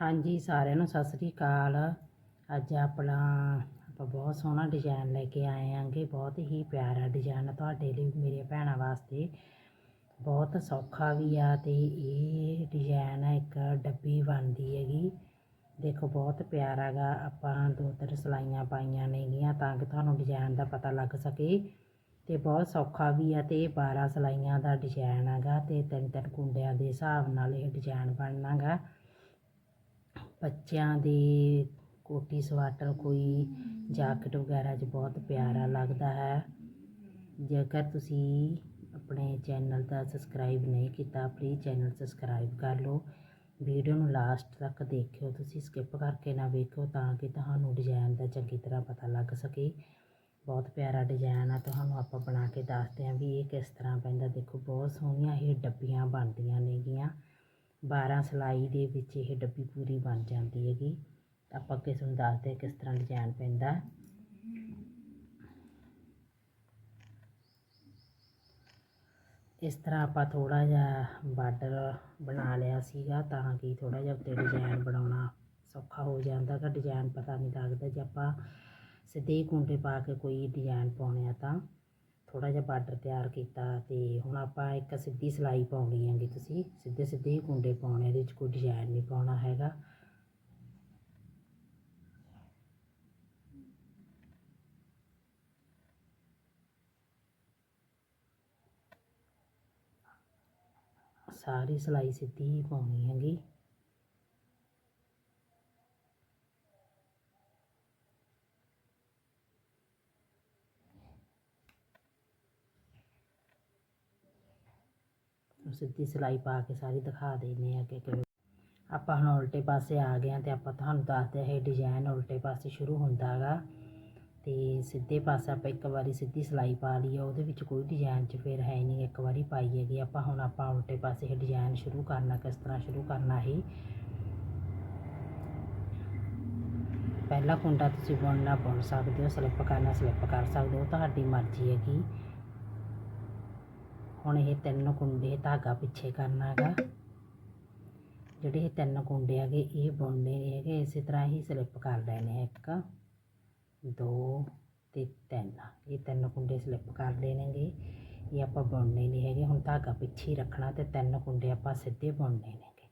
ਹਾਂਜੀ, ਸਾਰਿਆਂ ਨੂੰ ਸਤਿ ਸ੍ਰੀ ਅਕਾਲ। ਅੱਜ ਆਪਣਾ, ਆਪਾਂ ਬਹੁਤ ਸੋਹਣਾ ਡਿਜ਼ਾਈਨ ਲੈ ਕੇ ਆਏ ਆਂਗੇ ਬਹੁਤ ਹੀ ਪਿਆਰਾ ਡਿਜ਼ਾਈਨ ਤੁਹਾਡੇ ਲਈ, ਮੇਰੇ ਭੈਣਾਂ ਵਾਸਤੇ। ਬਹੁਤ ਸੌਖਾ ਵੀ ਆ ਤੇ ਇਹ ਡਿਜ਼ਾਈਨ ਇੱਕ ਡੱਬੀ ਬਣਦੀ ਹੈਗੀ। ਦੇਖੋ, ਬਹੁਤ ਪਿਆਰਾ ਗਾ। ਆਪਾਂ ਦੋ ਤਿੰਨ ਸਲਾਈਆਂ ਪਾਈਆਂ ਨੇਗੀਆਂ ਤਾਂ ਕਿ ਤੁਹਾਨੂੰ ਡਿਜ਼ਾਈਨ ਦਾ ਪਤਾ ਲੱਗ ਸਕੇ। ਤੇ ਬਹੁਤ ਸੌਖਾ ਵੀ ਆ ਤੇ ਇਹ 12 ਸਲਾਈਆਂ ਦਾ ਡਿਜ਼ਾਈਨ ਹੈਗਾ ਤੇ ਤਿੰਨ ਤਿੰਨ ਕੁੰਡਿਆਂ ਦੇ ਹਿਸਾਬ ਨਾਲ ਇਹ ਡਿਜ਼ਾਈਨ ਬਣਨਾ ਗਾ। ਬੱਚਿਆਂ ਦੇ ਕੋਟੀ ਸਵਾਟਰ ਕੋਈ ਜੈਕਟ ਵਗੈਰਾ 'ਚ ਬਹੁਤ ਪਿਆਰਾ ਲੱਗਦਾ ਹੈ। ਜੇਕਰ ਤੁਸੀਂ ਆਪਣੇ ਚੈਨਲ ਦਾ ਸਬਸਕ੍ਰਾਈਬ ਨਹੀਂ ਕੀਤਾ ਪਲੀਜ਼ ਚੈਨਲ ਸਬਸਕ੍ਰਾਈਬ ਕਰ ਲਓ। ਵੀਡੀਓ ਨੂੰ ਲਾਸਟ ਤੱਕ ਦੇਖਿਓ, ਤੁਸੀਂ ਸਕਿਪ ਕਰਕੇ ਨਾ ਵੇਖਿਓ ਤਾਂ ਕਿ ਤੁਹਾਨੂੰ ਡਿਜ਼ਾਈਨ ਦਾ ਚੰਗੀ ਤਰ੍ਹਾਂ ਪਤਾ ਲੱਗ ਸਕੇ। ਬਹੁਤ ਪਿਆਰਾ ਡਿਜ਼ਾਈਨ ਆ, ਤੁਹਾਨੂੰ ਆਪਾਂ ਬਣਾ ਕੇ ਦੱਸਦੇ ਹਾਂ ਵੀ ਇਹ ਕਿਸ ਤਰ੍ਹਾਂ ਪੈਂਦਾ। ਦੇਖੋ, ਬਹੁਤ ਸੋਹਣੀਆਂ ਇਹ ਡੱਬੀਆਂ ਬਣਦੀਆਂ ਨੇਗੀਆਂ। ਬਾਰਾਂ ਸਿਲਾਈ ਦੇ ਵਿੱਚ ਇਹ ਡੱਬੀ ਪੂਰੀ ਬਣ ਜਾਂਦੀ ਹੈਗੀ। ਆਪਾਂ ਅੱਗੇ ਤੁਹਾਨੂੰ ਦੱਸਦੇ ਕਿਸ ਤਰ੍ਹਾਂ ਡਿਜ਼ਾਈਨ ਪੈਂਦਾ। ਇਸ ਤਰ੍ਹਾਂ ਆਪਾਂ ਥੋੜਾ ਜਿਹਾ ਬਾਰਡਰ ਬਣਾ ਲਿਆ ਸੀਗਾ ਤਾਂ ਕਿ ਥੋੜਾ ਜਿਹਾ ਉੱਤੇ ਡਿਜ਼ਾਈਨ ਬਣਾਉਣਾ ਸੌਖਾ ਹੋ ਜਾਂਦਾ ਕਿ ਡਿਜ਼ਾਈਨ ਪਤਾ ਨਹੀਂ ਲੱਗਦਾ ਜੇ ਆਪਾਂ ਸਿੱਧੇ ਹੀ ਕੁੰਡੇ ਪਾ ਕੇ ਕੋਈ ਡਿਜ਼ਾਈਨ ਪਾਉਣੇ ਆ ਤਾਂ। ਥੋੜਾ ਜਿਹਾ ਬਾਰਡਰ ਤਿਆਰ ਕੀਤਾ ਤੇ ਹੁਣ ਆਪਾਂ ਇੱਕ ਸਿੱਧੀ ਸਲਾਈ ਪਾਉਣੀ ਹੈਗੀ ਤੁਸੀਂ। ਸਿੱਧੇ ਸਿੱਧੇ ਹੀ ਕੁੰਡੇ ਪਾਉਣੇ, ਇਹਦੇ ਵਿੱਚ ਕੋਈ ਡਿਜ਼ਾਈਨ ਨਹੀਂ ਪਾਉਣਾ ਹੈਗਾ। ਸਾਰੀ ਸਲਾਈ ਸਿੱਧੀ ਹੀ ਪਾਉਣੀ ਹੈਗੀ। ਸਿੱਧੀ ਸਿਲਾਈ ਪਾ ਕੇ ਸਾਰੀ ਦਿਖਾ ਦਿੰਦੇ ਆ ਕਿ ਕਿਵੇਂ। ਆਪਾਂ ਹੁਣ ਉਲਟੇ ਪਾਸੇ ਆ ਗਏ ਆ ਤੇ ਆਪਾਂ ਤੁਹਾਨੂੰ ਦੱਸਦੇ ਇਹ ਡਿਜ਼ਾਈਨ ਉਲਟੇ ਪਾਸੇ ਸ਼ੁਰੂ ਹੁੰਦਾ ਹੈਗਾ ਤੇ ਸਿੱਧੇ ਪਾਸੇ ਆਪਾਂ ਇੱਕ ਵਾਰੀ ਸਿੱਧੀ ਸਿਲਾਈ ਪਾ ਲਈ ਆ, ਉਹਦੇ ਵਿੱਚ ਕੋਈ ਡਿਜ਼ਾਈਨ 'ਚ ਫਿਰ ਹੈ ਨਹੀਂ, ਇੱਕ ਵਾਰੀ ਪਾਈ ਹੈਗੀ ਆਪਾਂ ਹੁਣ ਆਪਾਂ ਉਲਟੇ ਪਾਸੇ ਇਹ ਡਿਜ਼ਾਈਨ ਸ਼ੁਰੂ ਕਰਨਾ, ਕਿਸ ਤਰ੍ਹਾਂ ਸ਼ੁਰੂ ਕਰਨਾ ਹੀ ਪਹਿਲਾ ਕੁੰਡਾ ਤੁਸੀਂ ਬੁਣਨਾ, ਬੁਣ ਸਕਦੇ ਹੋ ਸਲਿੱਪ ਕਰਨਾ ਸਲਿੱਪ ਕਰ ਸਕਦੇ ਹੋ, ਤੁਹਾਡੀ ਮਰਜ਼ੀ ਹੈਗੀ। ਹੁਣ ਇਹ ਤਿੰਨ ਕੁੰਡੇ ਧਾਗਾ ਪਿੱਛੇ ਕਰਨਾ ਹੈਗਾ। ਜਿਹੜੇ ਇਹ ਤਿੰਨ ਕੁੰਡੇ ਹੈਗੇ, ਇਹ ਬੁਣਨੇ ਨਹੀਂ ਹੈਗੇ, ਇਸੇ ਤਰ੍ਹਾਂ ਹੀ ਸਲਿੱਪ ਕਰ ਲੈਣੇ ਇੱਕ, ਦੋ ਤੇ ਤਿੰਨ। ਇਹ ਤਿੰਨ ਕੁੰਡੇ ਸਲਿੱਪ ਕਰ ਲੈਣਗੇ। ਇਹ ਆਪਾਂ ਬੁਣਨੇ ਨਹੀਂ ਹੈਗੇ, ਹੁਣ ਧਾਗਾ ਪਿੱਛੇ ਹੀ ਰੱਖਣਾ ਤੇ ਤਿੰਨ ਕੁੰਡੇ ਆਪਾਂ ਸਿੱਧੇ ਬੁਣਨੇ ਨੇਗੇ।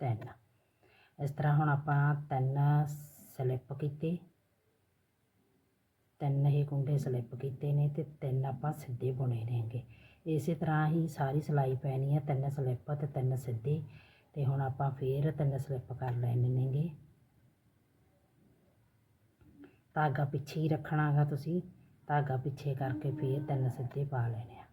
ਤਿੰਨ। ਇਸ ਤਰ੍ਹਾਂ ਹੁਣ ਆਪਾਂ ਤਿੰਨ ਸਲਿੱਪ ਕੀਤੇ। ਤਿੰਨ ਹੀ ਕੁੰਡੇ ਸਲਿੱਪ ਕੀਤੇ ਨੇ ਤੇ ਤਿੰਨ ਆਪਾਂ ਸਿੱਧੇ ਬੁਣੇ ਨੇਗੇ। ਇਸੇ ਤਰ੍ਹਾਂ ਹੀ ਸਾਰੀ ਸਿਲਾਈ ਪੈਣੀ ਹੈ ਤਿੰਨ ਸਲਿੱਪ ਤੇ ਤਿੰਨ ਸਿੱਧੇ। ਤੇ ਹੁਣ ਆਪਾਂ ਫੇਰ ਤਿੰਨ ਸਲਿੱਪ ਕਰ ਲੈਣੇ ਨੇਗੇ। ਧਾਗਾ ਪਿੱਛੇ ਹੀ ਰੱਖਣਾਗਾ ਤੁਸੀਂ। ਧਾਗਾ ਪਿੱਛੇ ਕਰਕੇ ਫੇਰ ਤਿੰਨ ਸਿੱਧੇ ਪਾ ਲੈਣੇ ਆ।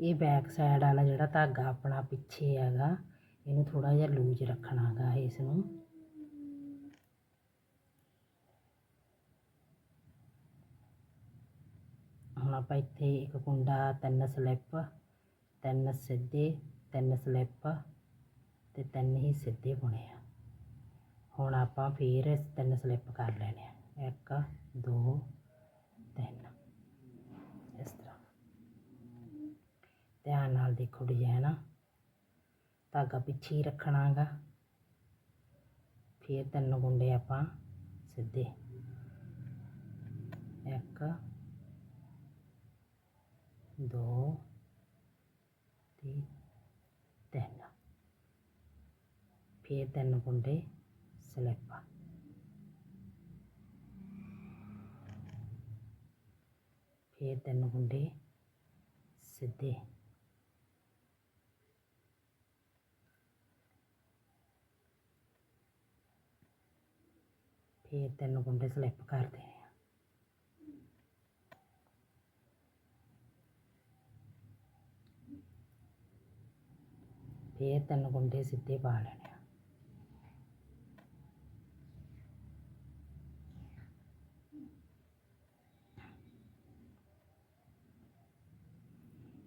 ਇਹ ਬੈਕ ਸਾਈਡ ਵਾਲਾ ਜਿਹੜਾ ਧਾਗਾ ਆਪਣਾ ਪਿੱਛੇ ਹੈਗਾ ਇਹਨੂੰ ਥੋੜਾ ਜਿਹਾ ਲੂਜ ਰੱਖਣਾਗਾ ਇਸ ਨੂੰ। ਹੁਣ ਆਪਾਂ ਇੱਥੇ ਇੱਕ ਕੁੰਡਾ, ਤਿੰਨ ਸਲਿੱਪ, ਤਿੰਨ ਸਿੱਧੇ, ਤਿੰਨ ਸਲਿੱਪ ਤੇ ਤਿੰਨ ਹੀ ਸਿੱਧੇ ਬੁਣੇ ਆ। ਹੁਣ ਆਪਾਂ ਫੇਰ ਤਿੰਨ ਸਲਿੱਪ ਕਰ ਲੈਣੇ ਆ। ਇੱਕ, ਦੋ, ਤਿੰਨ। ਇਸ ਤਰ੍ਹਾਂ। ਧਿਆਨ ਨਾਲ ਦੇਖੋ ਡਿਜ਼ਾਈਨ ਧਾਗਾ ਪਿੱਛੇ ਹੀ ਰੱਖਣਾਗਾ। ਫਿਰ ਤਿੰਨ ਗੁੰਡੇ ਆਪਾਂ ਸਿੱਧੇ। ਇੱਕ, ਦੋ, ਤੇ ਤਿੰਨ। ਫਿਰ ਤਿੰਨ ਗੁੰਡੇ ਸਲਿੱਪ। ਫਿਰ ਤਿੰਨ ਗੁੰਡੇ ਸਿੱਧੇ। ਫਿਰ ਤਿੰਨ ਗੁੰਡੇ ਸਲਿੱਪ ਕਰ ਦੇਣੇ ਆ। ਫਿਰ ਤਿੰਨ ਗੁੰਡੇ ਸਿੱਧੇ ਪਾ ਲੈਣੇ ਆ।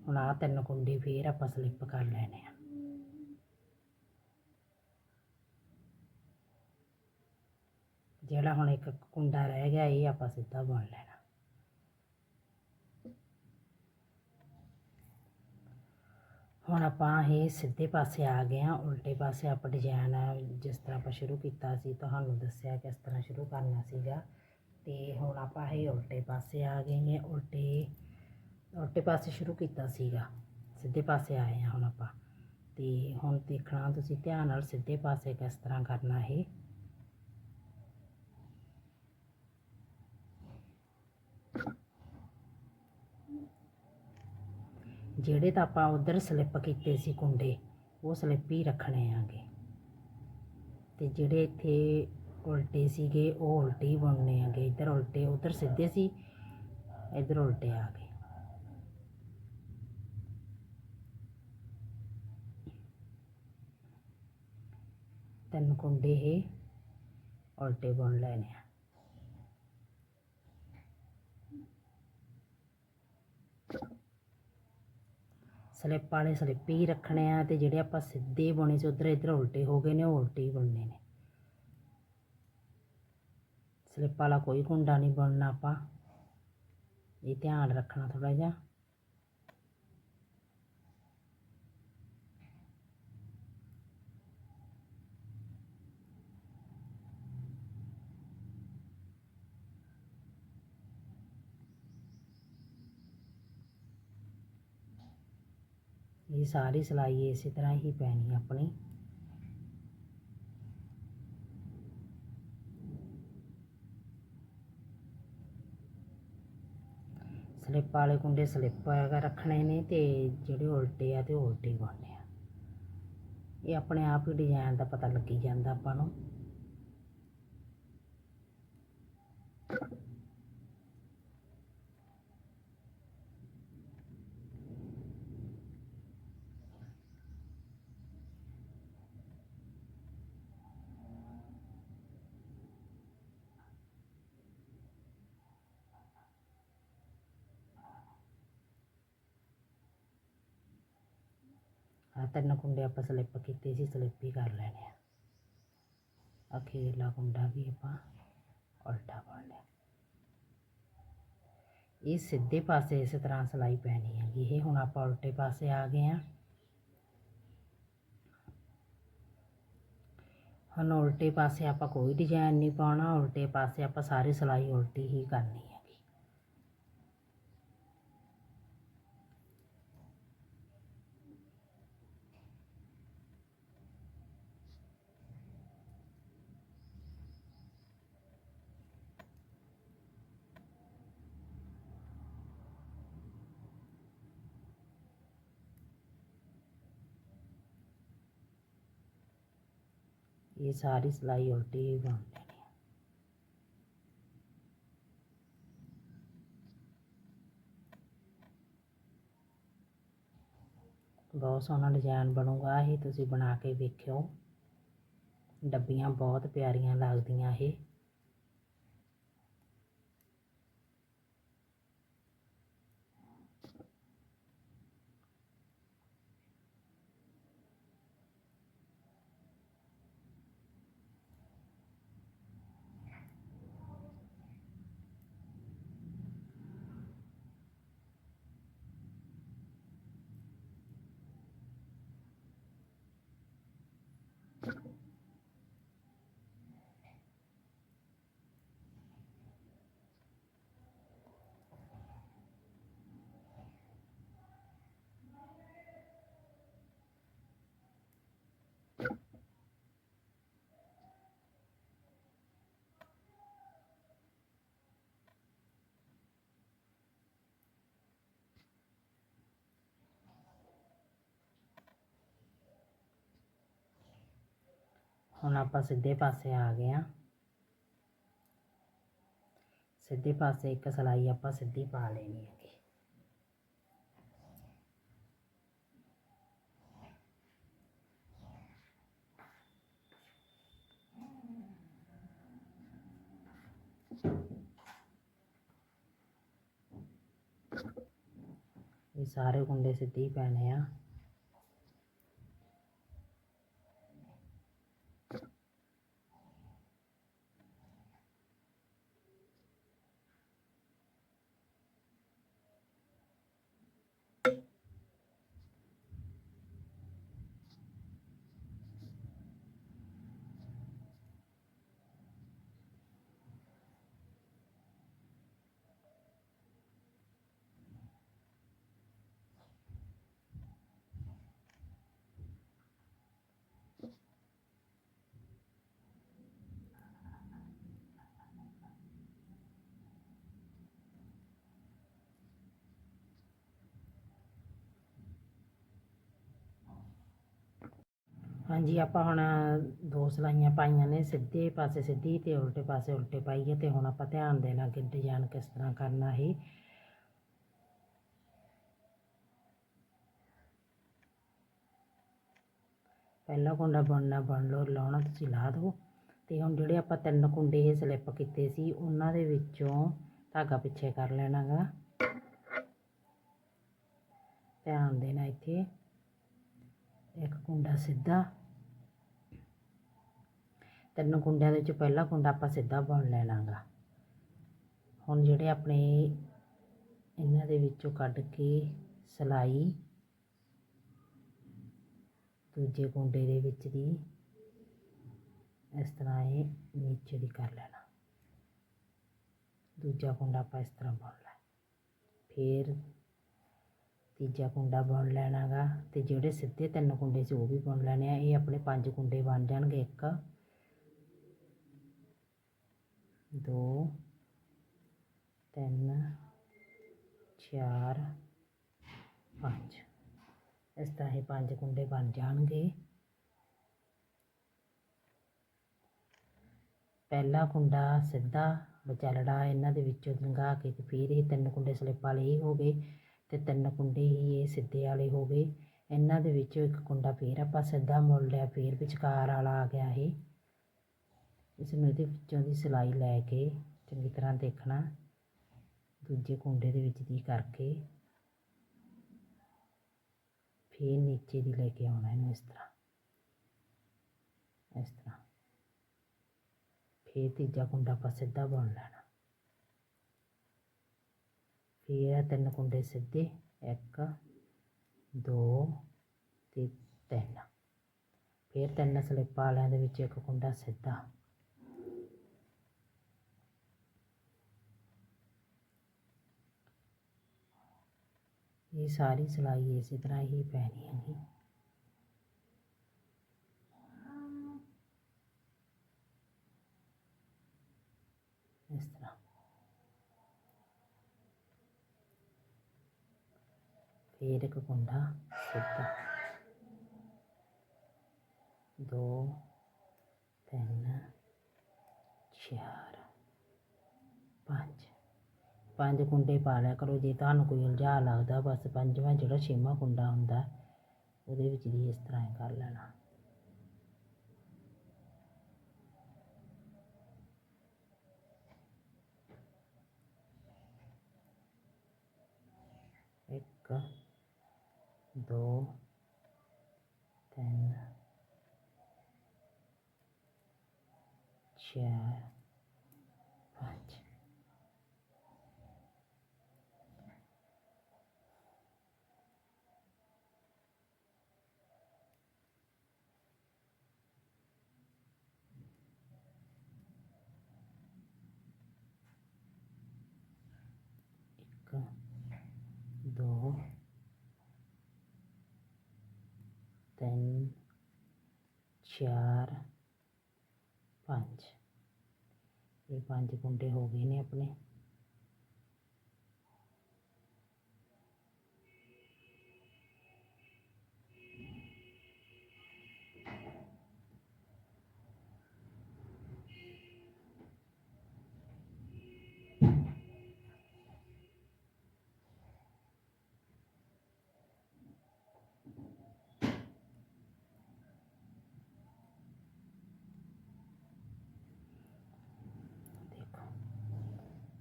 ਹੁਣ ਆਹ ਤਿੰਨ ਕੁੰਡੇ ਫੇਰ ਆਪਾਂ ਸਲਿੱਪ ਕਰ ਲੈਣੇ ਆ। ਜਿਹੜਾ ਹੁਣ ਇੱਕ ਕੁੰਡਾ ਰਹਿ ਗਿਆ, ਇਹ ਆਪਾਂ ਸਿੱਧਾ ਬੁਣ ਲੈਣਾ। ਹੁਣ ਆਪਾਂ ਇਹ ਸਿੱਧੇ ਪਾਸੇ ਆ ਗਏ ਆ ਉਲਟੇ ਪਾਸੇ ਆਪਾਂ ਡਿਜ਼ਾਈਨ ਜਿਸ ਤਰ੍ਹਾਂ ਆਪਾਂ ਸ਼ੁਰੂ ਕੀਤਾ ਸੀ, ਤੁਹਾਨੂੰ ਦੱਸਿਆ ਕਿਸ ਤਰ੍ਹਾਂ ਸ਼ੁਰੂ ਕਰਨਾ ਸੀਗਾ। ਤੇ ਹੁਣ ਆਪਾਂ ਇਹ ਉਲਟੇ ਪਾਸੇ ਆ ਗਏ ਨੇ ਉਲਟੇ ਉਲਟੇ ਪਾਸੇ ਸ਼ੁਰੂ ਕੀਤਾ ਸੀਗਾ। ਸਿੱਧੇ ਪਾਸੇ ਆਏ ਆ ਹੁਣ ਆਪਾਂ। ਤੇ ਹੁਣ ਦੇਖਣਾ ਤੁਸੀਂ ਧਿਆਨ ਨਾਲ ਸਿੱਧੇ ਪਾਸੇ ਕਿਸ ਤਰ੍ਹਾਂ ਕਰਨਾ ਇਹ। ਜਿਹੜੇ ਤਾਂ ਆਪਾਂ ਉਧਰ ਸਲਿੱਪ ਕੀਤੇ ਸੀ ਕੁੰਡੇ, ਉਹ ਸਲਿੱਪ ਹੀ ਰੱਖਣੇ ਆਗੇ। ਤੇ ਜਿਹੜੇ ਇੱਥੇ ਉਲਟੇ ਸੀਗੇ, ਉਹ ਉਲਟੇ ਹੀ ਬੁਣਨੇ ਆਗੇ। ਇੱਧਰ ਉਲਟੇ, ਉਧਰ ਸਿੱਧੇ ਸੀ, ਇੱਧਰ ਉਲਟੇ ਆ ਗਏ। ਤਿੰਨ ਕੁੰਡੇ ਇਹ ਉਲਟੇ ਬੁਣ ਲੈਣੇ ਆ। ਸਲਿੱਪ ਵਾਲੇ ਸਲਿੱਪ ਹੀ ਰੱਖਣੇ ਆ ਤੇ ਜਿਹੜੇ ਆਪਾਂ ਸਿੱਧੇ ਬੁਣੇ ਸੀ ਉਧਰ ਇੱਧਰ ਉਲਟੇ ਹੋ ਗਏ ਨੇ, ਉਹ ਉਲਟੇ ਹੀ ਬੁਣਨੇ ਨੇ। ਸਲਿੱਪ ਵਾਲਾ ਕੋਈ ਕੁੰਡਾ ਨਹੀਂ ਬੁਣਨਾ ਆਪਾਂ। ਇਹ ਧਿਆਨ ਰੱਖਣਾ ਥੋੜਾ ਜਿਹਾ। ਇਹ ਸਾਰੀ ਸਿਲਾਈ ਇਸੇ ਤਰ੍ਹਾਂ ਹੀ ਪੈਣੀ ਆਪਣੀ। ਸਲਿੱਪ ਵਾਲੇ ਕੁੰਡੇ ਸਲਿੱਪ ਹੈਗਾ ਰੱਖਣੇ ਨੇ ਤੇ ਜਿਹੜੇ ਉਲਟੇ ਆ ਤੇ ਉਹ ਉਲਟੇ ਹੀ ਆ। ਇਹ ਆਪਣੇ ਆਪ ਹੀ ਡਿਜ਼ਾਈਨ ਦਾ ਪਤਾ ਲੱਗੀ ਜਾਂਦਾ ਆਪਾਂ ਨੂੰ। ਆ ਤਿੰਨ ਕੁੰਡੇ ਆਪਾਂ ਸਲਿੱਪ ਕੀਤੇ ਸੀ ਸਲਿੱਪ ਹੀ ਕਰ ਲੈਣੇ ਆ। ਅਖੀਰਲਾ ਕੁੰਡਾ ਵੀ ਆਪਾਂ ਉਲਟਾ ਪਾ ਲਿਆ। ਇਹ ਸਿੱਧੇ ਪਾਸੇ ਇਸ ਤਰ੍ਹਾਂ ਸਲਾਈ ਪੈਣੀ ਹੈਗੀ। ਇਹ ਹੁਣ ਆਪਾਂ ਉਲਟੇ ਪਾਸੇ ਆ ਗਏ ਆ। ਹੁਣ ਉਲਟੇ ਪਾਸੇ ਆਪਾਂ ਕੋਈ ਡਿਜ਼ਾਈਨ ਨਹੀਂ ਪਾਉਣਾ। ਉਲਟੇ ਪਾਸੇ ਆਪਾਂ ਸਾਰੀ ਸਲਾਈ ਉਲਟੀ ਹੀ ਕਰਨੀ ਹੈਗੀ ਇਹ ਸਾਰੀ ਸਿਲਾਈ ਉਲਟੀ ਹੀ ਬਣ ਲੈਣੀ ਆ ਬਹੁਤ ਸੋਹਣਾ ਡਿਜ਼ਾਈਨ ਬਣੂਗਾ ਇਹ ਤੁਸੀਂ ਬਣਾ ਕੇ ਵੇਖਿਓ। ਡੱਬੀਆਂ ਬਹੁਤ ਪਿਆਰੀਆਂ ਲੱਗਦੀਆਂ ਇਹ। ਹੁਣ ਆਪਾਂ ਸਿੱਧੇ ਪਾਸੇ ਆ ਗਏ ਆ ਸਿੱਧੇ ਪਾਸੇ ਇੱਕ ਸਲਾਈ ਆਪਾਂ ਸਿੱਧੀ ਪਾ ਲੈਣੀ ਹੈਗੀ। ਇਹ ਸਾਰੇ ਕੁੰਡੇ ਸਿੱਧੇ ਹੀ ਪੈਣੇ ਆ। ਹਾਂਜੀ, ਆਪਾਂ ਹੁਣ ਦੋ ਸਲਾਈਆਂ ਪਾਈਆਂ ਨੇ ਸਿੱਧੇ ਪਾਸੇ ਸਿੱਧੀ ਤੇ ਉਲਟੇ ਪਾਸੇ ਉਲਟੇ ਪਾਈਏ ਤੇ ਹੁਣ ਆਪਾਂ ਧਿਆਨ ਦੇਣਾ ਕਿ ਡਿਜ਼ਾਈਨ ਕਿਸ ਤਰ੍ਹਾਂ ਕਰਨਾ ਹੈ। ਪਹਿਲਾ ਕੁੰਡਾ ਬਣਨਾ, ਬਣ ਲਓ, ਲਾਉਣਾ ਤੁਸੀਂ ਲਾ ਦਿਓ। ਤੇ ਹੁਣ ਜਿਹੜੇ ਆਪਾਂ ਤਿੰਨ ਕੁੰਡੇ ਇਹ ਸਲਿੱਪ ਕੀਤੇ ਸੀ, ਉਹਨਾਂ ਦੇ ਵਿੱਚੋਂ ਧਾਗਾ ਪਿੱਛੇ ਕਰ ਲੈਣਾ ਗਾ ਧਿਆਨ ਦੇਣਾ ਇੱਥੇ। ਇੱਕ ਕੁੰਡਾ ਸਿੱਧਾ। ਤਿੰਨ ਕੁੰਡਿਆਂ ਦੇ ਵਿੱਚ ਪਹਿਲਾ ਕੁੰਡਾ ਆਪਾਂ ਸਿੱਧਾ ਬਣ ਲੈਣਾ ਗਾ ਹੁਣ ਜਿਹੜੇ ਆਪਣੇ ਇਹਨਾਂ ਦੇ ਵਿੱਚੋਂ ਕੱਢ ਕੇ ਸਲਾਈ ਦੂਜੇ ਕੁੰਡੇ ਦੇ ਵਿੱਚ ਦੀ, ਇਸ ਤਰ੍ਹਾਂ ਇਹ ਨੀਚੇ ਦੀ ਕਰ ਲੈਣਾ। ਦੂਜਾ ਕੁੰਡਾ ਆਪਾਂ ਇਸ ਤਰ੍ਹਾਂ ਬਣ ਲੈ। ਫਿਰ ਤੀਜਾ ਕੁੰਡਾ ਬਣ ਲੈਣਾ ਗਾ ਤੇ ਜਿਹੜੇ ਸਿੱਧੇ ਤਿੰਨ ਕੁੰਡੇ ਸੀ ਉਹ ਵੀ ਬਣ ਲੈਣੇ ਆ। ਇਹ ਆਪਣੇ ਪੰਜ ਕੁੰਡੇ ਬਣ ਜਾਣਗੇ ਇੱਕ। ਦੋ, ਤਿੰਨ, ਚਾਰ, ਪੰਜ। ਇਸ ਤਰ੍ਹਾਂ ਇਹ ਪੰਜ ਕੁੰਡੇ ਬਣ ਜਾਣਗੇ। ਪਹਿਲਾ ਕੁੰਡਾ ਸਿੱਧਾ ਵਿਚਲੜਾ, ਇਹਨਾਂ ਦੇ ਵਿੱਚੋਂ ਲੰਘਾ ਕੇ ਤੇ ਫਿਰ ਇਹ ਤਿੰਨ ਕੁੰਡੇ ਸਲਿੱਪ ਵਾਲੇ ਹੀ ਹੋ ਗਏ ਤੇ ਤਿੰਨ ਕੁੰਡੇ ਹੀ ਇਹ ਸਿੱਧੇ ਵਾਲੇ ਹੋ ਗਏ। ਇਹਨਾਂ ਦੇ ਵਿੱਚੋਂ ਇੱਕ ਕੁੰਡਾ ਫਿਰ ਆਪਾਂ ਸਿੱਧਾ ਮੁੜ ਲਿਆ, ਫਿਰ ਵਿਚਕਾਰ ਵਾਲਾ ਆ ਗਿਆ ਇਹ। ਇਸ ਨੂੰ ਇਹਦੇ ਵਿੱਚੋਂ ਦੀ ਸਿਲਾਈ ਲੈ ਕੇ ਚੰਗੀ ਤਰ੍ਹਾਂ ਦੇਖਣਾ, ਦੂਜੇ ਕੁੰਡੇ ਦੇ ਵਿੱਚ ਦੀ ਕਰਕੇ। ਫਿਰ ਨੀਚੇ ਦੀ ਲੈ ਕੇ ਆਉਣਾ ਇਹਨੂੰ ਇਸ ਤਰ੍ਹਾਂ। ਇਸ ਤਰ੍ਹਾਂ। ਫਿਰ ਤੀਜਾ ਕੁੰਡਾ ਆਪਾਂ ਸਿੱਧਾ ਬੁਣ ਲੈਣਾ। ਫਿਰ ਤਿੰਨ ਕੁੰਡੇ ਸਿੱਧੇ, ਇੱਕ, ਦੋ ਤੇ ਤਿੰਨ। ਫਿਰ ਤਿੰਨ ਸਲਿੱਪਾਂ ਵਾਲਿਆਂ ਦੇ ਵਿੱਚ ਇੱਕ ਕੁੰਡਾ ਸਿੱਧਾ। ਇਹ ਸਾਰੀ ਸਿਲਾਈ ਇਸੇ ਤਰ੍ਹਾਂ ਹੀ ਪੈਣੀ ਹੈਗੀ। ਇਸ ਤਰ੍ਹਾਂ। ਫਿਰ ਇੱਕ ਕੁੰਡਾ ਸਿੱਧਾ। ਦੋ ਤਿੰਨ ਚਾਰ, ਪੰਜ। ਪੰਜ ਕੁੰਡੇ ਪਾ ਲਿਆ ਕਰੋ, ਜੇ ਤੁਹਾਨੂੰ ਕੋਈ ਉਲਝਾ ਲੱਗਦਾ, ਬਸ ਪੰਜਵਾਂ ਜਿਹੜਾ ਛੇਵਾਂ ਕੁੰਡਾ ਹੁੰਦਾ, ਉਹਦੇ ਵਿੱਚ ਦੀ ਇਸ ਤਰ੍ਹਾਂ ਕਰ ਲੈਣਾ। ਇੱਕ, ਦੋ, ਤਿੰਨ ਚਾਰ ਪੰਜ ਇੱਕ ਦੋ ਤਿੰਨ ਚਾਰ ਪੰਜ। ਇਹ ਪੰਜ ਕੁੰਡੇ ਹੋ ਗਏ ਨੇ ਆਪਣੇ।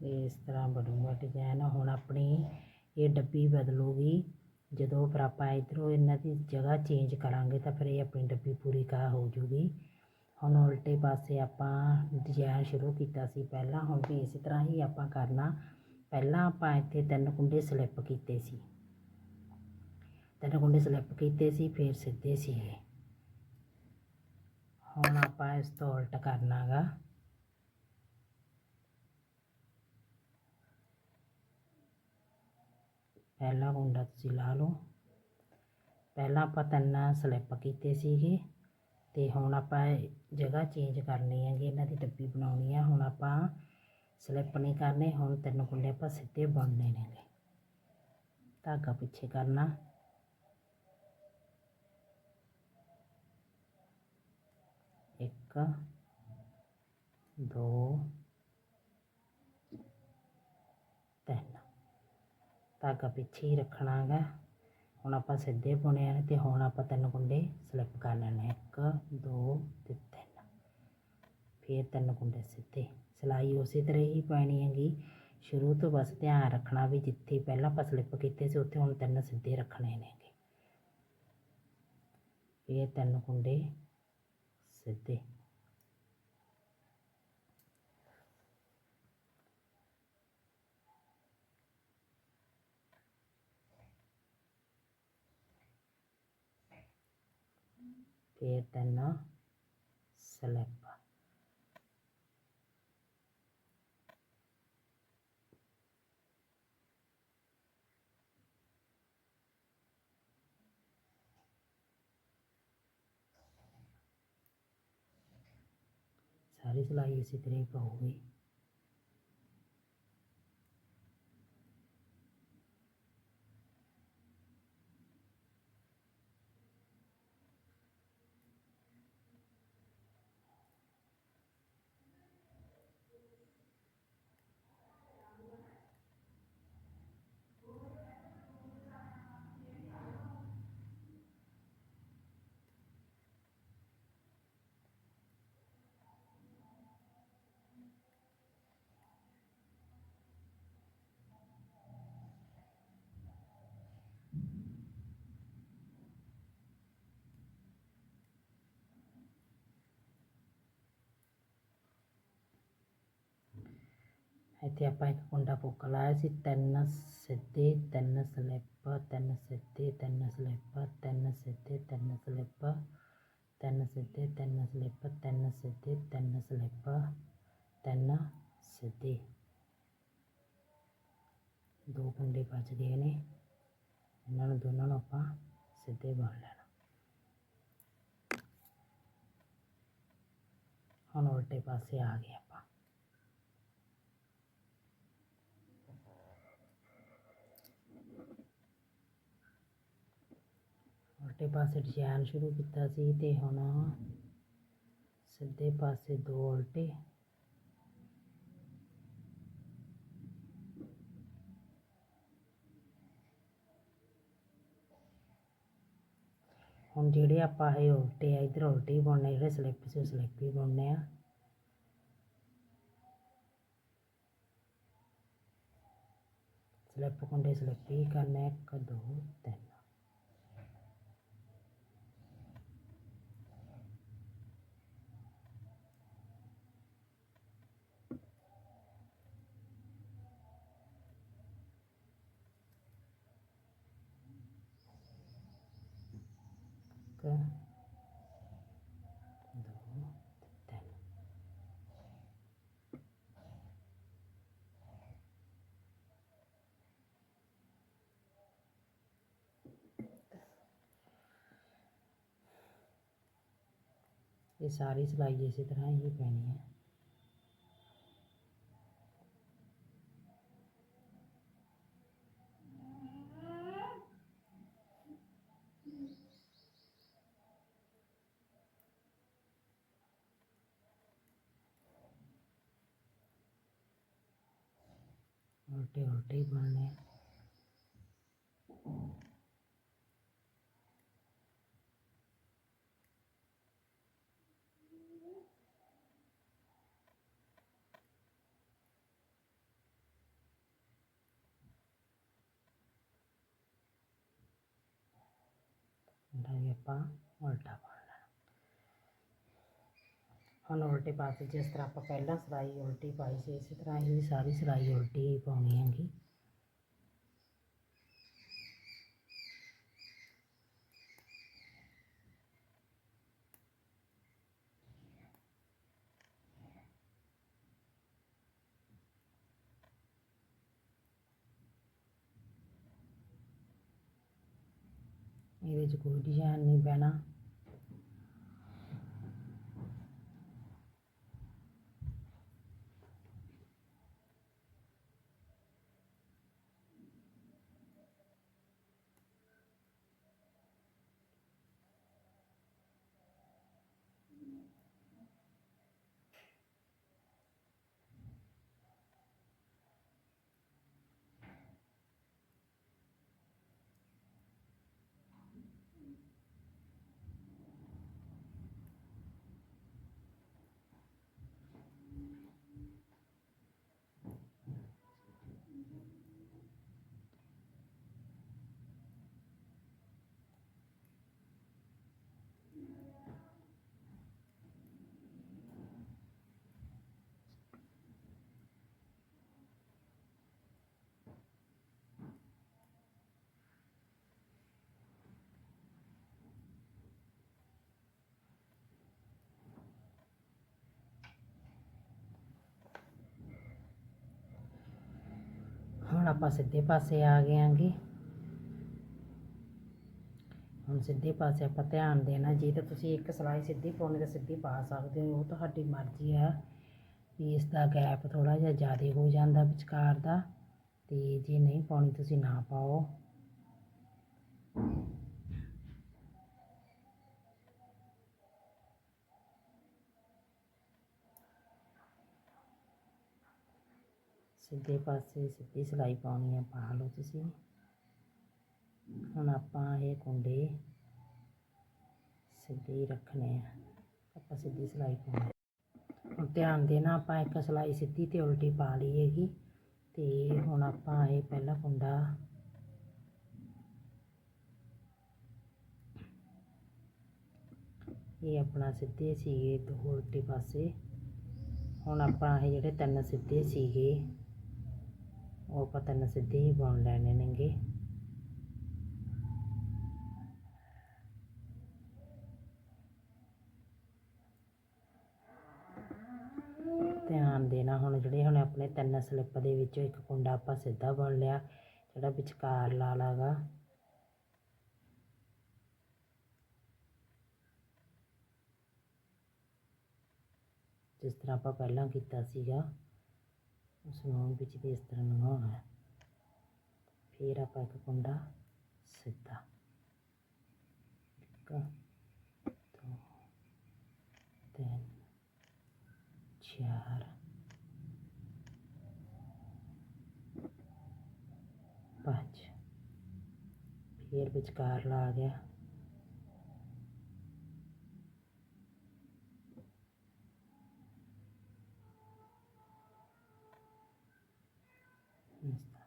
ਇਹ ਇਸ ਤਰ੍ਹਾਂ ਬਣੂਗਾ ਡਿਜ਼ਾਈਨ ਹੁਣ ਆਪਣੀ ਇਹ ਡੱਬੀ ਬਦਲੂਗੀ। ਜਦੋਂ ਫਿਰ ਆਪਾਂ ਇਧਰੋਂ ਇਹਨਾਂ ਦੀ ਜਗ੍ਹਾ ਚੇਂਜ ਕਰਾਂਗੇ ਤਾਂ ਫਿਰ ਇਹ ਆਪਣੀ ਡੱਬੀ ਪੂਰੀ ਕਾ ਹੋ ਜੂਗੀ। ਹੁਣ ਉਲਟੇ ਪਾਸੇ ਆਪਾਂ ਡਿਜ਼ਾਈਨ ਸ਼ੁਰੂ ਕੀਤਾ ਸੀ ਪਹਿਲਾਂ, ਹੁਣ ਵੀ ਇਸੇ ਤਰ੍ਹਾਂ ਹੀ ਆਪਾਂ ਕਰਨਾ। ਪਹਿਲਾਂ ਆਪਾਂ ਇੱਥੇ ਤਿੰਨ ਕੁੰਡੇ ਸਲਿੱਪ ਕੀਤੇ ਸੀ। ਤਿੰਨ ਕੁੰਡੇ ਸਲਿੱਪ ਕੀਤੇ ਸੀ, ਫਿਰ ਸਿੱਧੇ ਸੀ ਇਹ। ਹੁਣ ਆਪਾਂ ਇਸ ਤੋਂ ਉਲਟ ਕਰਨਾ ਪਹਿਲਾ ਕੁੰਡਾ ਤੁਸੀਂ ਲਾ ਲਓ। ਪਹਿਲਾਂ ਆਪਾਂ ਤਿੰਨ ਸਲਿੱਪ ਕੀਤੇ ਸੀਗੇ ਤੇ ਹੁਣ ਆਪਾਂ ਜਗ੍ਹਾ ਚੇਂਜ ਕਰਨੀ ਹੈਗੀ, ਇਹਨਾਂ ਦੀ ਡੱਬੀ ਬਣਾਉਣੀ ਆ। ਹੁਣ ਆਪਾਂ ਸਲਿੱਪ ਨਹੀਂ ਕਰਨੇ, ਹੁਣ ਤਿੰਨ ਕੁੰਡੇ ਆਪਾਂ ਸਿੱਧੇ ਬੁਣਨੇ ਨੇਗੇ। ਧਾਗਾ ਪਿੱਛੇ ਕਰਨਾ। ਇੱਕ, ਦੋ ਤਿੰਨ ਧਾਗਾ ਪਿੱਛੇ ਹੀ ਰੱਖਣਾ ਹੈਗਾ ਹੁਣ ਆਪਾਂ ਸਿੱਧੇ ਬੁਣੇ ਨੇ ਤੇ ਹੁਣ ਆਪਾਂ ਤਿੰਨ ਕੁੰਡੇ ਸਲਿੱਪ ਕਰ ਲੈਣੇ ਇੱਕ, ਦੋ ਤੇ ਤਿੰਨ। ਫਿਰ ਤਿੰਨ ਕੁੰਡੇ ਸਿੱਧੇ। ਸਿਲਾਈ ਉਸੇ ਤਰ੍ਹਾਂ ਹੀ ਪਾਣੀ ਹੈਗੀ। ਸ਼ੁਰੂ ਤੋਂ ਬਸ ਧਿਆਨ ਰੱਖਣਾ ਵੀ ਜਿੱਥੇ ਪਹਿਲਾਂ ਆਪਾਂ ਸਲਿੱਪ ਕੀਤੇ ਸੀ, ਉੱਥੇ ਹੁਣ ਤਿੰਨ ਸਿੱਧੇ ਰੱਖਣੇ ਨੇਗੇ ਫਿਰ ਤਿੰਨ ਕੁੰਡੇ ਸਿੱਧੇ। ਫਿਰ ਤਿੰਨ ਸਲਿੱਪ ਸਾਰੀ ਸਿਲਾਈ ਇਸੇ ਤਰ੍ਹਾਂ ਹੀ ਪਾਉਗੀ। ਇੱਥੇ ਆਪਾਂ ਇੱਕ ਕੁੰਡਾ ਫੋਕਾ ਲਾਇਆ ਸੀ ਤਿੰਨ ਸਿੱਧੇ ਤਿੰਨ ਸਲਿੱਪ ਤਿੰਨ ਸਿੱਧੇ ਤਿੰਨ ਸਲਿੱਪ ਤਿੰਨ ਸਿੱਧੇ ਤਿੰਨ ਸਲਿੱਪ ਤਿੰਨ ਸਿੱਧੇ ਤਿੰਨ ਸਲਿੱਪ ਤਿੰਨ ਸਿੱਧੇ ਤਿੰਨ ਸਲਿੱਪ ਤਿੰਨ ਸਿੱਧੇ ਦੋ ਕੁੰਡੇ ਬਚ ਗਏ ਨੇ ਇਹਨਾਂ ਨੂੰ ਦੋਨਾਂ ਨੂੰ ਆਪਾਂ ਸਿੱਧੇ ਬਣ ਲੈਣਾ ਹੁਣ ਉਲਟੇ ਪਾਸੇ ਆ ਗਏ ਉਲਟੇ ਪਾਸੇ ਡਿਜ਼ਾਈਨ ਸ਼ੁਰੂ ਕੀਤਾ ਸੀ ਤੇ ਹੁਣ ਸਿੱਧੇ ਪਾਸੇ ਦੋ ਉਲਟੇ। ਹੁਣ ਜਿਹੜੇ ਆਪਾਂ ਇਹ ਉਲਟੇ ਆ, ਇਧਰ ਉਲਟੇ ਬਣਨੇ ਜਿਹੜੇ ਸਲਿੱਪ ਸੀ ਸਲਿੱਪ ਵੀ ਬਣਨੇ ਆ। ਸਲਿੱਪ ਕੁੰਡੇ ਸਲਿੱਪ ਹੀ ਕਰਨੇ 1 2 3 ਇਹ ਸਾਰੀ ਸਿਲਾਈ ਇਸੇ ਤਰ੍ਹਾਂ ਹੀ ਪੈਣੀ ਹੈ ਉਲਟੇ ਉਲਟੇ ਹੀ ਬਣਨੇ ਆ। ਇਹਦਾ ਆਪਾਂ, ਉਲਟਾ ਪਾ ਲੈਣਾ। ਹੁਣ ਉਲਟੇ ਪਾਸੇ ਜਿਸ ਤਰ੍ਹਾਂ ਆਪਾਂ ਪਹਿਲਾਂ ਸਿਲਾਈ ਉਲਟੀ ਪਾਈ ਸੀ, ਇਸੇ ਤਰ੍ਹਾਂ ਹੀ ਸਾਰੀ ਸਿਲਾਈ ਉਲਟੀ ਹੀ ਪਾਉਣੀ ਹੈਗੀ ਇਹਦੇ 'ਚ ਕੋਈ ਡਿਜਾਇਨ ਨਹੀਂ ਬਹਿਣਾ ਹੁਣ ਆਪਾਂ ਸਿੱਧੇ ਪਾਸੇ ਆ ਗਏ ਆਂਗੇ। ਹੁਣ ਸਿੱਧੇ ਪਾਸੇ ਆਪਾਂ ਧਿਆਨ ਦੇਣਾ, ਜੇ ਤਾਂ ਤੁਸੀਂ ਇੱਕ ਸਲਾਈ ਸਿੱਧੀ ਪਾਉਣੀ ਤਾਂ ਸਿੱਧੀ ਪਾ ਸਕਦੇ ਹੋ, ਉਹ ਤੁਹਾਡੀ ਮਰਜ਼ੀ ਆ। ਵੀ ਇਸ ਦਾ ਗੈਪ ਥੋੜਾ ਜਿਹਾ ਜ਼ਿਆਦਾ ਹੋ ਜਾਂਦਾ ਵਿਚਕਾਰ ਦਾ, ਤੇ ਜੇ ਨਹੀਂ ਪਾਉਣੀ ਤੁਸੀਂ ਨਾ ਪਾਓ। ਸਿੱਧੇ ਪਾਸੇ ਸਿੱਧੀ ਸਿਲਾਈ ਪਾਉਣੀ ਹੈ ਪਾ ਲਓ ਤੁਸੀਂ। ਹੁਣ ਆਪਾਂ ਇਹ ਕੁੰਡੇ ਸਿੱਧੇ ਰੱਖਣੇ ਆ, ਆਪਾਂ ਸਿੱਧੀ ਸਿਲਾਈ ਪਾਉਣੀ ਹੁਣ ਧਿਆਨ ਦੇਣਾ, ਆਪਾਂ ਇੱਕ ਸਿਲਾਈ ਸਿੱਧੀ ਤੇ ਉਲਟੀ ਪਾ ਲਈ ਹੈਗੀ, ਤੇ ਹੁਣ ਆਪਾਂ ਇਹ ਪਹਿਲਾ ਕੁੰਡਾ ਇਹ ਆਪਣਾ ਸਿੱਧੇ ਸੀਗੇ ਦੋ ਉਲਟੇ ਪਾਸੇ। ਹੁਣ ਆਪਾਂ ਇਹ ਜਿਹੜੇ ਤਿੰਨ ਸਿੱਧੇ ਸੀਗੇ ਉਹ ਆਪਾਂ ਤਿੰਨ ਸਿੱਧੇ ਹੀ ਬੁਣ ਲੈਣੇ ਨੇਗੇ। ਧਿਆਨ ਦੇਣਾ ਹੁਣ, ਜਿਹੜੇ ਹੁਣ ਆਪਣੇ ਤਿੰਨ ਸਲਿੱਪ ਦੇ ਵਿੱਚੋਂ ਇੱਕ ਕੁੰਡਾ ਆਪਾਂ ਸਿੱਧਾ ਬੁਣ ਲਿਆ, ਜਿਹੜਾ ਵਿਚਕਾਰ ਲਾਲਾ ਗਾ ਜਿਸ ਤਰ੍ਹਾਂ ਆਪਾਂ ਪਹਿਲਾਂ ਕੀਤਾ ਸੀਗਾ। ਉਸ ਨੂੰ ਵਿੱਚ ਦੀ ਇਸ ਤਰ੍ਹਾਂ ਲੰਘਾਉਣਾ ਹੈ ਫਿਰ ਆਪਾਂ ਇੱਕ ਕੁੰਡਾ ਸਿੱਧਾ ਇੱਕ ਦੋ ਤਿੰਨ ਚਾਰ ਪੰਜ ਫਿਰ ਵਿਚਕਾਰ ਲਾ ਗਿਆ ਇਸ ਤਰ੍ਹਾਂ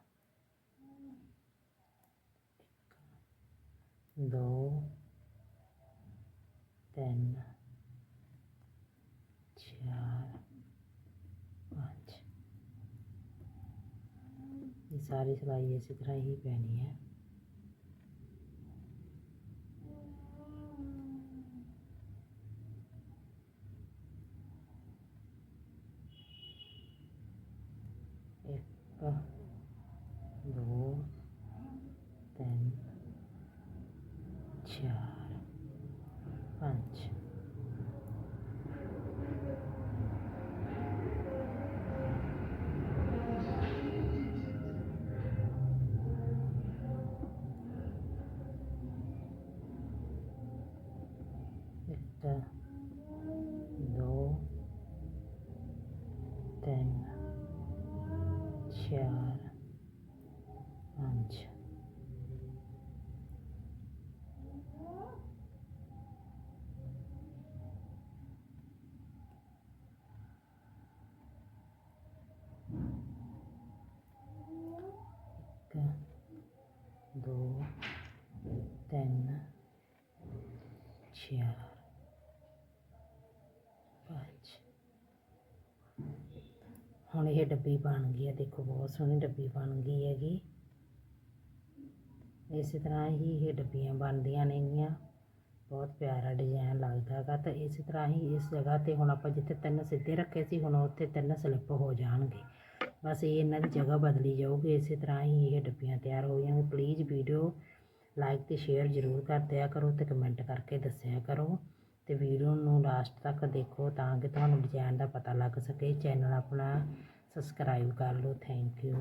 ਇੱਕ ਦੋ ਤਿੰਨ ਚਾਰ ਪੰਜ ਇਹ ਸਾਰੀ ਸਿਲਾਈ ਇਸੇ ਤਰ੍ਹਾਂ ਹੀ ਪੈਣੀ ਹੈ। ਇੱਕ ਦੋ, ਤਿੰਨ, ਚਾਰ, ਪੰਜ। ਹੁਣ ਇਹ ਡੱਬੀ ਬਣ ਗਈ ਹੈ, ਦੇਖੋ ਬਹੁਤ ਸੋਹਣੀ ਡੱਬੀ ਬਣ ਗਈ ਹੈਗੀ। ਇਸੇ ਤਰ੍ਹਾਂ ਹੀ ਇਹ ਡੱਬੀਆਂ ਬਣਦੀਆਂ ਨੇਗੀਆਂ। ਬਹੁਤ ਪਿਆਰਾ ਡਿਜ਼ਾਈਨ ਲੱਗਦਾ ਹੈਗਾ ਤਾਂ ਇਸੇ ਤਰ੍ਹਾਂ ਹੀ ਇਸ ਜਗ੍ਹਾ ਤੇ ਹੁਣ ਆਪਾਂ ਜਿੱਥੇ ਤਿੰਨ ਸਿੱਧੇ ਰੱਖੇ ਸੀ, ਹੁਣ ਉੱਥੇ ਤਿੰਨ ਸਲਿੱਪ ਹੋ ਜਾਣਗੇ। ਬਸ ਇਹ ਇਹਨਾਂ ਦੀ ਜਗ੍ਹਾ ਬਦਲੀ ਜਾਊਗੀ, ਇਸੇ ਤਰ੍ਹਾਂ ਹੀ ਇਹ ਡੱਬੀਆਂ ਤਿਆਰ ਹੋ ਜਾਣਗੀਆਂ ਪਲੀਜ਼ ਵੀਡੀਓ ਲਾਈਕ ਤੇ ਸ਼ੇਅਰ ਜ਼ਰੂਰ ਕਰ ਦਿਆ ਕਰੋ ਤੇ ਕਮੈਂਟ ਕਰਕੇ ਦੱਸਿਆ ਕਰੋ ਤੇ ਵੀਡੀਓ ਨੂੰ ਲਾਸਟ ਤੱਕ ਦੇਖੋ ਤਾਂ ਕਿ ਤੁਹਾਨੂੰ ਡਿਜ਼ਾਈਨ ਦਾ ਪਤਾ ਲੱਗ ਸਕੇ। ਚੈਨਲ ਆਪਣਾ ਸਬਸਕ੍ਰਾਈਬ ਕਰ ਲਓ। Thank you